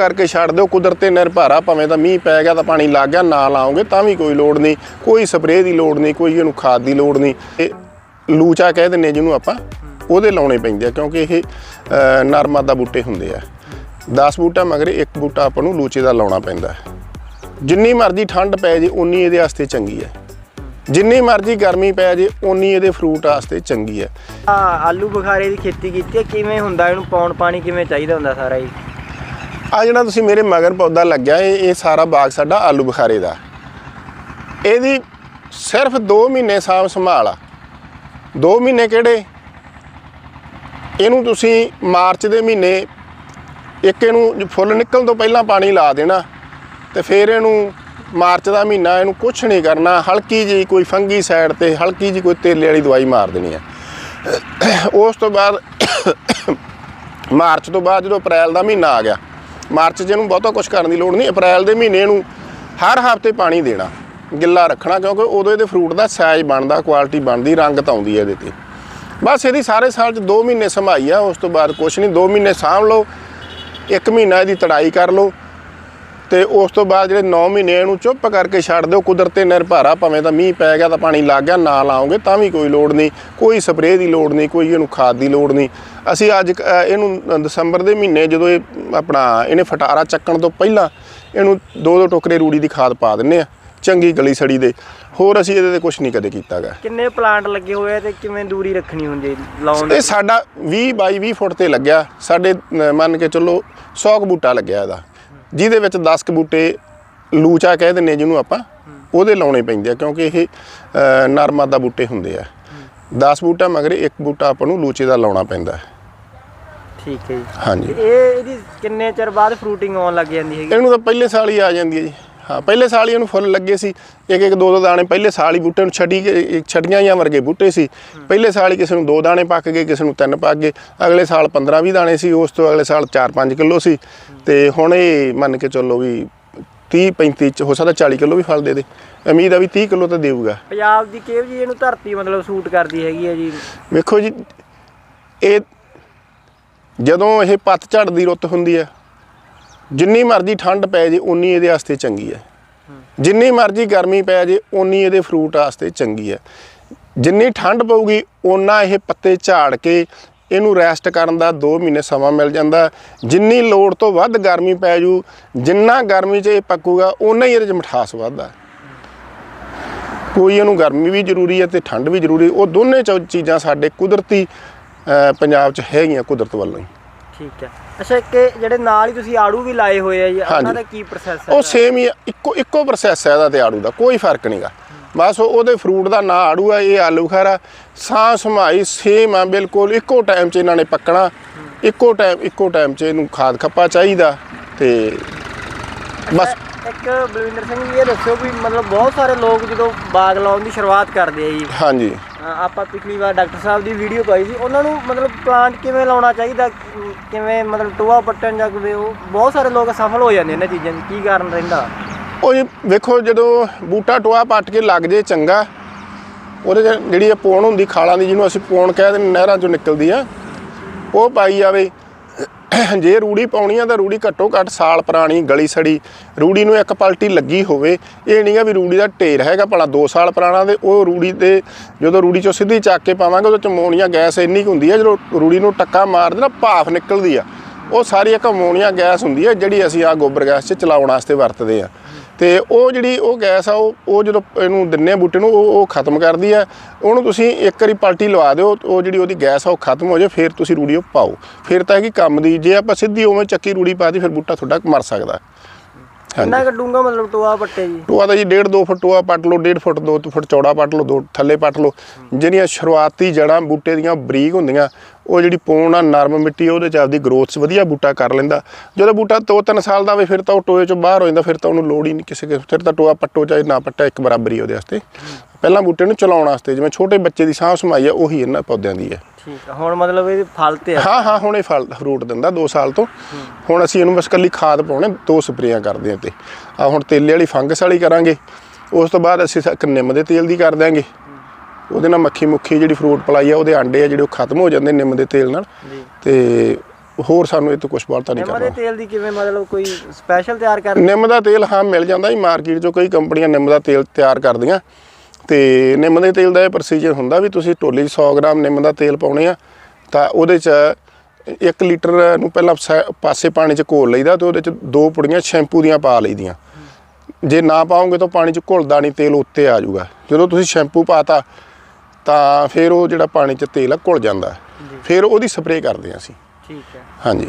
ਕਰਕੇ ਛੱਡ ਦਿਓ। ਕੁਦਰਤੇ ਨਿਰਭਰਾ ਭਾਵੇਂ ਤਾਂ ਮੀਂਹ ਪੈ ਗਿਆ ਤਾਂ ਪਾਣੀ ਲੱਗ ਗਿਆ, ਨਾ ਲਾਓਗੇ ਤਾਂ ਵੀ ਕੋਈ ਲੋੜ ਨਹੀਂ। ਕੋਈ ਸਪਰੇਅ ਦੀ ਲੋੜ ਨਹੀਂ, ਕੋਈ ਇਹਨੂੰ ਖਾਦ ਦੀ ਲੋੜ ਨਹੀਂ। ਇਹ ਲੂਚਾ ਕਹਿ ਦਿੰਨੇ ਜਿਹਨੂੰ ਆਪਾਂ। ਉਹਦੇ ਲਾਉਣੇ ਪੈਂਦੇ ਆ ਕਿਉਂਕਿ ਇਹ ਨਰਮਾ ਦਾ ਬੂਟੇ ਹੁੰਦੇ ਆ। 10 ਬੂਟਾ ਮਗਰ ਇੱਕ ਬੂਟਾ ਆਪਾਂ ਨੂੰ ਲੂਚੇ ਦਾ ਲਾਉਣਾ ਪੈਂਦਾ ਜਿੰਨੀ ਮਰਜ਼ੀ ਠੰਡ ਪੈ ਜੇ ਉਨੀ ਇਹਦੇ ਵਾਸਤੇ ਚੰਗੀ ਹੈ। ਜਿੰਨੀ ਮਰਜ਼ੀ ਗਰਮੀ ਪੈ ਜੇ ਉਨੀ ਇਹਦੇ ਫਰੂਟ ਵਾਸਤੇ ਚੰਗੀ ਹੈ। ਆ ਆਲੂ ਬੁਖਾਰੇ ਦੀ ਖੇਤੀ ਕੀਤੀ ਹੈ, ਕਿਵੇਂ ਹੁੰਦਾ? ਇਹਨੂੰ ਪਾਉਣ ਪਾਣੀ ਕਿਵੇਂ ਚਾਹੀਦਾ ਹੁੰਦਾ ਸਾਰਾ ਜੀ ਆ ਜਿਹੜਾ ਤੁਸੀਂ ਮੇਰੇ ਮਗਰ ਪੌਦਾ ਲੱਗਿਆ, ਇਹ ਇਹ ਸਾਰਾ ਬਾਗ ਸਾਡਾ ਆਲੂ ਬੁਖਾਰੇ ਦਾ। ਇਹਦੀ ਸਿਰਫ 2 ਮਹੀਨੇ ਸਾਂਭ ਸੰਭਾਲ ਆ। 2 ਮਹੀਨੇ ਕਿਹੜੇ? ਇਹਨੂੰ ਤੁਸੀਂ ਮਾਰਚ ਦੇ ਮਹੀਨੇ ਇੱਕ ਇਹਨੂੰ ਫੁੱਲ ਨਿਕਲਣ ਤੋਂ ਪਹਿਲਾਂ ਪਾਣੀ ਲਾ ਦੇਣਾ ਤੇ ਫਿਰ ਇਹਨੂੰ ਮਾਰਚ ਦਾ ਮਹੀਨਾ ਇਹਨੂੰ ਕੁਝ ਨਹੀਂ ਕਰਨਾ। ਹਲਕੀ ਜੀ ਕੋਈ ਫੰਗੀ ਸਾਈਡ ਤੇ, ਹਲਕੀ ਜੀ ਕੋਈ ਤੇਲੇ ਵਾਲੀ ਦਵਾਈ ਮਾਰ ਦੇਣੀ ਆ। ਉਸ ਤੋਂ ਬਾਅਦ ਮਾਰਚ ਤੋਂ ਬਾਅਦ ਜਦੋਂ ਅਪ੍ਰੈਲ ਦਾ ਮਹੀਨਾ ਆ ਗਿਆ ਮਾਰਚ 'ਚ ਇਹਨੂੰ ਬਹੁਤਾ ਕੁਝ ਕਰਨ ਦੀ ਲੋੜ ਨਹੀਂ, ਅਪ੍ਰੈਲ ਦੇ ਮਹੀਨੇ ਨੂੰ ਹਰ ਹਫ਼ਤੇ ਪਾਣੀ ਦੇਣਾ, ਗਿੱਲਾ ਰੱਖਣਾ, ਕਿਉਂਕਿ ਉਦੋਂ ਇਹਦੇ ਫਰੂਟ ਦਾ ਸਾਈਜ਼ ਬਣਦਾ ਕੁਆਲਿਟੀ ਬਣਦੀ ਰੰਗਤ ਆਉਂਦੀ ਹੈ ਇਹਦੇ ਤੇ। ਬਸ ਇਹਦੀ ਸਾਰੇ ਸਾਲ 'ਚ 2 ਮਹੀਨੇ ਸੰਭਾਈ ਆ, ਉਸ ਤੋਂ ਬਾਅਦ ਕੁਝ ਨਹੀਂ 2 ਮਹੀਨੇ ਸਾਂਭ ਲਓ, ਇੱਕ ਮਹੀਨਾ ਇਹਦੀ ਤੜਾਈ ਕਰ ਲਓ ਤੇ ਉਸ ਤੋਂ ਬਾਅਦ ਜਿਹੜੇ 9 ਮਹੀਨੇ ਇਹਨੂੰ ਚੁੱਪ ਕਰਕੇ ਛੱਡ ਦਿਓ ਕੁਦਰਤੇ ਨਿਰਭਰਾ ਭਾਵੇਂ ਤਾਂ ਮੀਂਹ ਪੈ ਗਿਆ ਤਾਂ ਪਾਣੀ ਲੱਗ ਗਿਆ ਨਾ ਲਾਓਗੇ ਤਾਂ ਵੀ ਕੋਈ ਲੋੜ ਨਹੀਂ ਕੋਈ ਸਪਰੇਅ ਦੀ ਲੋੜ ਨਹੀਂ ਕੋਈ ਇਹਨੂੰ ਖਾਦ ਦੀ ਲੋੜ ਨਹੀਂ। ਅਸੀਂ ਅੱਜ ਇਹਨੂੰ ਦਸੰਬਰ ਦੇ ਮਹੀਨੇ ਜਦੋਂ ਇਹ ਆਪਣਾ ਇਹਨੇ ਫਟਾਰਾ ਚੱਕਣ ਤੋਂ ਪਹਿਲਾਂ ਇਹਨੂੰ ਦੋ ਦੋ ਟੋਕਰੇ ਰੂੜੀ ਦੀ ਖਾਦ ਪਾ ਦਿੰਨੇ ਆ ਚੰਗੀ ਗਲੀ ਸੜੀ ਦੇ। ਹੋਰ ਅਸੀਂ ਇਹਦੇ ਤੇ ਕੁਝ ਨਹੀਂ ਕਦੇ ਕੀਤਾਗਾ। ਕਿੰਨੇ ਪਲਾਂਟ ਲੱਗੇ ਹੋਏ ਆ ਤੇ ਕਿਵੇਂ ਦੂਰੀ ਰੱਖਣੀ ਹੁੰਦੀ ਲਾਉਣ ਇਹ ਸਾਡਾ 20 ਬਾਈ 20 ਫੁੱਟ ਤੇ ਲੱਗਿਆ ਸਾਡੇ ਮੰਨ ਕੇ ਚੱਲੋ 100 ਕੁ ਬੂਟਾ ਲੱਗਿਆ ਇਹਦਾ। ਜਿਹਦੇ ਵਿੱਚ 10 ਕੁ ਬੂਟੇ ਲੂਚਾ ਕਹਿ ਦਿੰਨੇ ਜਿਹਨੂੰ ਆਪਾਂ ਉਹਦੇ ਲਾਉਣੇ ਪੈਂਦੇ ਆ ਕਿਉਂਕਿ ਇਹ ਨਰਮਾ ਦਾ ਬੂਟੇ ਹੁੰਦੇ ਆ। 10 ਬੂਟਾ ਮਗਰ ਇੱਕ ਬੂਟਾ ਆਪਾਂ ਨੂੰ ਲੂਚੇ ਦਾ ਲਾਉਣਾ ਪੈਂਦਾ। ਹੈ। ਠੀਕ ਹੈ ਜੀ। ਹਾਂਜੀ। ਇਹ ਇਹਦੀ ਕਿੰਨੇ ਚਿਰ ਬਾਅਦ ਫਰੂਟਿੰਗ ਆਉਣ ਲੱਗ ਜਾਂਦੀ ਹੈਗੀ? ਇਹਨੂੰ ਤਾਂ ਪਹਿਲੇ ਸਾਲ ਹੀ ਆ ਜਾਂਦੀ ਹੈ ਜੀ। ਹਾਂ ਪਹਿਲੇ ਸਾਲ ਹੀ ਇਹਨੂੰ ਫੁੱਲ ਲੱਗੇ ਸੀ। ਇੱਕ ਇੱਕ ਦੋ ਦੋ ਦਾਣੇ ਪਹਿਲੇ ਸਾਲ ਹੀ ਬੂਟੇ ਨੂੰ ਛੱਡੀ ਕੇ ਛੜੀਆਂ ਜਾਂ ਵਰਗੇ ਬੂਟੇ ਸੀ। ਪਹਿਲੇ ਸਾਲ ਹੀ ਕਿਸੇ ਨੂੰ ਦੋ ਦਾਣੇ ਪੱਕ ਗਏ ਕਿਸੇ ਨੂੰ ਤਿੰਨ ਪੱਕ ਗਏ। ਅਗਲੇ ਸਾਲ 15 20 ਦਾਣੇ ਸੀ ਉਸ ਤੋਂ ਅਗਲੇ ਸਾਲ 4-5 ਕਿਲੋ ਸੀ। ਤੇ ਹੁਣ ਇਹ ਮੰਨ ਕੇ ਚੱਲੋ ਵੀ 30 35 ਚ ਹੋ ਸਕਦਾ 40 ਕਿਲੋ ਵੀ ਫਲ ਦੇ ਦੇ। ਉਮੀਦ ਆ ਵੀ 30 ਕਿਲੋ ਤਾਂ ਦੇਊਗਾ। ਪੰਜਾਬ ਦੀ ਕਿਹੋ ਜੀ ਇਹਨੂੰ ਧਰਤੀ ਮਤਲਬ ਸੂਟ ਕਰਦੀ ਹੈਗੀ ਹੈ ਜੀ? ਵੇਖੋ ਜੀ ਇਹ ਜਦੋਂ ਇਹ ਪੱਤਝੜ ਦੀ ਰੁੱਤ ਹੁੰਦੀ ਹੈ ਜਿੰਨੀ ਮਰਜ਼ੀ ਠੰਡ ਪੈ ਜੇ ਉਨੀ ਇਹਦੇ ਵਾਸਤੇ ਚੰਗੀ ਹੈ। ਜਿੰਨੀ ਮਰਜ਼ੀ ਗਰਮੀ ਪੈ ਜੇ ਉਨੀ ਇਹਦੇ ਫਰੂਟ ਵਾਸਤੇ ਚੰਗੀ ਹੈ। ਜਿੰਨੀ ਠੰਡ ਪਊਗੀ, ਓਨਾ ਇਹ ਪੱਤੇ ਝਾੜ ਕੇ ਇਹਨੂੰ ਰੈਸਟ ਕਰਨ ਦਾ 2 ਮਹੀਨੇ ਸਮਾਂ ਮਿਲ ਜਾਂਦਾ ਜਿੰਨੀ ਲੋੜ ਤੋਂ ਵੱਧ ਗਰਮੀ ਪੈ ਜੂ, ਜਿੰਨਾ ਗਰਮੀ 'ਚ ਇਹ ਪੱਕੂਗਾ, ਓਨਾ ਹੀ ਇਹਦੇ 'ਚ ਮਿਠਾਸ ਵੱਧਦਾ ਕੋਈ ਇਹਨੂੰ ਗਰਮੀ ਵੀ ਜ਼ਰੂਰੀ ਹੈ ਤੇ ਠੰਡ ਵੀ ਜ਼ਰੂਰੀ ਉਹ ਦੋਨੇ ਚੋ- ਚੀਜ਼ਾਂ ਸਾਡੇ ਕੁਦਰਤੀ ਪੰਜਾਬ 'ਚ ਹੈਗੀਆਂ ਕੁਦਰਤ ਵੱਲੋਂ ਠੀਕ ਹੈ। ਅੱਛਾ ਕਿ ਜਿਹੜੇ ਨਾਲ ਹੀ ਤੁਸੀਂ ਆੜੂ ਵੀ ਲਾਏ ਹੋਏ ਆ ਜੀ ਉਹਨਾਂ। ਦਾ ਕੀ ਪ੍ਰੋਸੈਸ ਹੈ ਉਹ ਸੇਮ ਹੀ ਆ, ਇੱਕੋ ਇੱਕੋ ਪ੍ਰੋਸੈਸ ਹੈ ਇਹਦਾ ਤੇ ਆੜੂ ਦਾ ਕੋਈ ਫ਼ਰਕ ਨਹੀਂਗਾ ਬਸ ਉਹ- ਉਹਦੇ ਫਰੂਟ ਦਾ ਨਾਂ ਆੜੂ ਆ ਇਹ ਆਲੂ ਖਾਰਾ ਸਾਂ ਸਮਾਈ ਸੇਮ ਆ ਬਿਲਕੁਲ ਇੱਕੋ ਟਾਈਮ 'ਚ ਇਹਨਾਂ ਨੇ ਪੱਕਣਾ। ਇੱਕੋ ਟਾਈਮ ਇੱਕੋ ਟਾਈਮ 'ਚ ਇਹਨੂੰ ਖਾਦ ਖੱਪਾ ਚਾਹੀਦਾ ਤੇ ਬਸ। ਇੱਕ ਬਲਵਿੰਦਰ ਸਿੰਘ ਜੀ ਇਹ ਦੱਸੋ ਵੀ ਮਤਲਬ ਬਹੁਤ ਸਾਰੇ ਲੋਕ ਜਦੋਂ ਬਾਗ ਲਾਉਣ ਦੀ ਸ਼ੁਰੂਆਤ ਕਰਦੇ ਆ ਜੀ। ਹਾਂਜੀ। ਆਪਾਂ ਪਿਛਲੀ ਵਾਰ ਡਾਕਟਰ ਸਾਹਿਬ ਦੀ ਵੀਡੀਓ ਪਾਈ ਸੀ ਉਹਨਾਂ ਨੂੰ ਮਤਲਬ ਪਲਾਂਟ ਕਿਵੇਂ ਲਾਉਣਾ ਚਾਹੀਦਾ ਕਿਵੇਂ ਮਤਲਬ ਟੋਆ ਪੱਟਣ ਜਾਂ ਕਿਵੇਂ ਉਹ ਬਹੁਤ ਸਾਰੇ ਲੋਕ ਸਫਲ ਹੋ ਜਾਂਦੇ ਇਹਨਾਂ ਚੀਜ਼ਾਂ 'ਚ ਕੀ ਕਾਰਨ ਰਹਿੰਦਾ? ਉਹ ਜੀ ਵੇਖੋ ਜਦੋਂ ਬੂਟਾ ਟੋਆ ਪੱਟ ਕੇ ਲੱਗ ਜੇ ਚੰਗਾ ਉਹਦੇ ਜਿਹੜੀ ਇਹ ਪੋਣ ਹੁੰਦੀ ਖਾਲਾਂ ਦੀ ਜਿਹਨੂੰ ਅਸੀਂ ਪੋਣ ਕਹਿ ਦਿੰਦੇ ਨਹਿਰਾਂ 'ਚੋਂ ਨਿਕਲਦੀ ਆ ਉਹ ਪਾਈ ਜਾਵੇ। ਜੇ ਰੂੜੀ ਪਾਉਣੀ ਆ ਤਾਂ ਰੂੜੀ ਘੱਟੋ ਘੱਟ ਸਾਲ ਪੁਰਾਣੀ ਗਲੀ ਸੜੀ। ਰੂੜੀ ਨੂੰ ਇੱਕ ਪਲਟੀ ਲੱਗੀ ਹੋਵੇ, ਇਹ ਨਹੀਂ ਆ ਵੀ ਰੂੜੀ ਦਾ ਢੇਰ ਹੈਗਾ, ਭਲਾ 2 ਸਾਲ ਪੁਰਾਣਾ ਤੇ ਉਹ ਰੂੜੀ ਤੇ ਜਦੋਂ ਰੂੜੀ ਚੋਂ ਸਿੱਧੀ ਚੱਕ ਕੇ ਪਾਵਾਂਗੇ, ਉਹਦੇ ਚ ਅਮੋਨੀਆ ਗੈਸ ਇੰਨੀ ਕੁ ਹੁੰਦੀ ਹੈ ਜਦੋਂ ਰੂੜੀ ਨੂੰ ਟੱਕਾ ਮਾਰਦੇ ਨਾ, ਭਾਫ ਨਿਕਲਦੀ ਆ। ਉਹ ਸਾਰੀ ਇੱਕ ਅਮੋਨੀਆ ਗੈਸ ਹੁੰਦੀ ਆ, ਜਿਹੜੀ ਅਸੀਂ ਆ ਗੋਬਰ ਗੈਸ 'ਚ ਚਲਾਉਣ ਵਾਸਤੇ ਵਰਤਦੇ ਆ। ਤੇ ਉਹ ਜਿਹੜੀ ਉਹ ਗੈਸ ਆ, ਉਹ ਉਹ ਜਦੋਂ ਇਹਨੂੰ ਦਿੰਨੇ ਆ ਬੂਟੇ ਨੂੰ, ਉਹ ਉਹ ਖਤਮ ਕਰਦੀ ਆ। ਉਹਨੂੰ ਤੁਸੀਂ ਇੱਕ ਵਾਰੀ ਪਲਟੀ ਲਵਾ ਦਿਓ, ਉਹ ਜਿਹੜੀ ਉਹਦੀ ਗੈਸ ਆ, ਉਹ ਖਤਮ ਹੋ ਜਾਏ, ਫਿਰ ਤੁਸੀਂ ਰੂੜੀ ਉਹ ਪਾਓ। ਫਿਰ ਤਾਂ ਹੈਗੀ ਕੰਮ ਦੀ, ਜੇ ਆਪਾਂ ਸਿੱਧੀ ਉਵੇਂ ਚੱਕੀ ਰੂੜੀ ਪਾਤੀ ਫਿਰ ਬੂਟਾ ਤੁਹਾਡਾ ਮਰ ਸਕਦਾ। ਕਿੰਨਾ ਕੁ ਮਤਲਬ ਟੋਆ ਪੱਟੇ ਜੀ। ਟੋਆ ਦਾ ਜੀ 1.5 2 ਫੁੱਟ ਟੋਆ ਪੱਟ ਲਓ 1.5 ਫੁੱਟ 2 ਫੁੱਟ ਚੌੜਾ ਪੱਟ ਲਓ ਥੱਲੇ ਪੱਟ ਲਓ। ਜਿਹੜੀਆਂ ਸ਼ੁਰੂਆਤੀ ਜੜਾਂ ਬੂਟੇ ਦੀਆਂ ਬਰੀਕ ਹੁੰਦੀਆਂ ਉਹ ਜਿਹੜੀ ਪੋਣ ਆ ਨਰਮ ਮਿੱਟੀ ਉਹਦੇ ਚ ਆਪਦੀ ਗਰੋਥ ਵਧੀਆ ਬੂਟਾ ਕਰ ਲੈਂਦਾ। ਜਦੋਂ ਬੂਟਾ 2-3 ਸਾਲ ਦਾ ਹੋਵੇ ਫਿਰ ਤਾਂ ਉਹ ਟੋਏ ਚੋਂ ਬਾਹਰ ਹੋ ਜਾਂਦਾ ਫਿਰ ਤਾਂ ਉਹਨੂੰ ਲੋੜ ਹੀ ਨਹੀਂ ਕਿਸੇ ਕਿਸੇ ਫਿਰ ਤਾਂ ਟੋਆ ਪੱਟੋ ਚਾਹੇ ਨਾ ਪੱਟਾ ਇੱਕ ਬਰਾਬਰ ਹੀ ਉਹਦੇ ਵਾਸਤੇ। ਪਹਿਲਾਂ ਬੂਟੇ ਨੂੰ ਚਲਾਉਣ ਵਾਸਤੇ ਜਿਵੇਂ ਛੋਟੇ ਬੱਚੇ ਦੀ ਸਾਂਭ ਸੰਭਾਈ ਆ ਉਹੀ ਇਹਨਾਂ ਪੌਦਿਆਂ ਦੀ ਹੈ ਠੀਕ ਆ ਹੁਣ ਮਤਲਬ ਇਹ ਫਲ ਤੇ ਆ। ਹਾਂ ਹਾਂ ਹੁਣ ਇਹ ਫਲ ਫਰੂਟ ਦਿੰਦਾ 2 ਸਾਲ ਤੋਂ। ਹੁਣ ਅਸੀਂ ਇਹਨੂੰ ਬਸ ਕੱਲੀ ਖਾਦ ਪਾਉਣੇ ਦੋ ਸਪਰੇਆਂ ਕਰਦੇ ਹਾਂ ਤੇ। ਆ ਹੁਣ ਤੇਲੇ ਵਾਲੀ ਫੰਗਸ ਵਾਲੀ ਕਰਾਂਗੇ। ਉਸ ਤੋਂ ਬਾਅਦ ਅਸੀਂ ਇੱਕ ਨਿੰਮ ਦੇ ਤੇਲ ਦੀ ਕਰ ਦਿਆਂਗੇ। ਉਹਦੇ ਨਾਲ ਮੱਖੀ ਮੁੱਖੀ ਜਿਹੜੀ ਫਰੂਟ ਪਲਾਈ ਆ ਉਹਦੇ ਆਂਡੇ ਆ ਜਿਹੜੇ ਉਹ ਖਤਮ ਹੋ ਜਾਂਦੇ ਨਿੰਮ ਦੇ ਤੇਲ ਨਾਲ। ਤੇ ਹੋਰ ਸਾਨੂੰ ਇਹ ਤੋਂ ਕੁਝ ਬਹੁਤਾ ਨਹੀਂ ਨਿੰਮ ਦੇ ਕਰਨਾ ਤੇਲ ਦੀ ਕਿਵੇਂ ਮਤਲਬ ਕੋਈ ਸਪੈਸ਼ਲ ਤਿਆਰ ਕਰ ਨਿੰਮ ਦਾ ਤੇਲ ਹਾਂ ਮਿਲ ਜਾਂਦਾ ਜੀ। ਮਾਰਕੀਟ 'ਚੋਂ ਕਈ ਕੰਪਨੀਆਂ ਨਿੰਮ ਦਾ ਤੇਲ ਤਿਆਰ ਕਰਦੀਆਂ। ਤੇ ਨਿੰਮ ਦੇ ਤੇਲ ਦਾ ਇਹ ਪ੍ਰੋਸੀਜਰ ਹੁੰਦਾ ਵੀ ਤੁਸੀਂ 'ਚ 100 ਗ੍ਰਾਮ ਨਿੰਮ ਦਾ ਤੇਲ ਪਾਉਣੇ ਆ ਤਾਂ ਉਹਦੇ 'ਚ 1 ਲੀਟਰ ਨੂੰ ਪਹਿਲਾਂ ਪਾਸੇ ਪਾਣੀ 'ਚ ਘੋਲ ਲਈਦਾ ਤੇ ਉਹਦੇ 'ਚ ਦੋ ਪੁੜੀਆਂ ਸ਼ੈਂਪੂ ਦੀਆਂ ਪਾ ਲਈਦੀਆਂ। ਜੇ ਨਾ ਪਾਓਗੇ ਤਾਂ ਪਾਣੀ 'ਚ ਘੁਲਦਾ ਨਹੀਂ ਤੇਲ ਉੱਤੇ ਆ ਜਾਊਗਾ। ਜਦੋਂ ਤੁਸੀਂ ਸ਼ੈਂਪੂ ਪਾਤਾ ਤਾਂ ਫਿਰ ਉਹ ਜਿਹੜਾ ਪਾਣੀ 'ਚ ਤੇਲ ਆ ਘੁਲ ਜਾਂਦਾ। ਫਿਰ ਉਹਦੀ ਸਪਰੇਅ ਕਰਦੇ ਹਾਂ ਅਸੀਂ। ਠੀਕ ਹੈ। ਹਾਂਜੀ।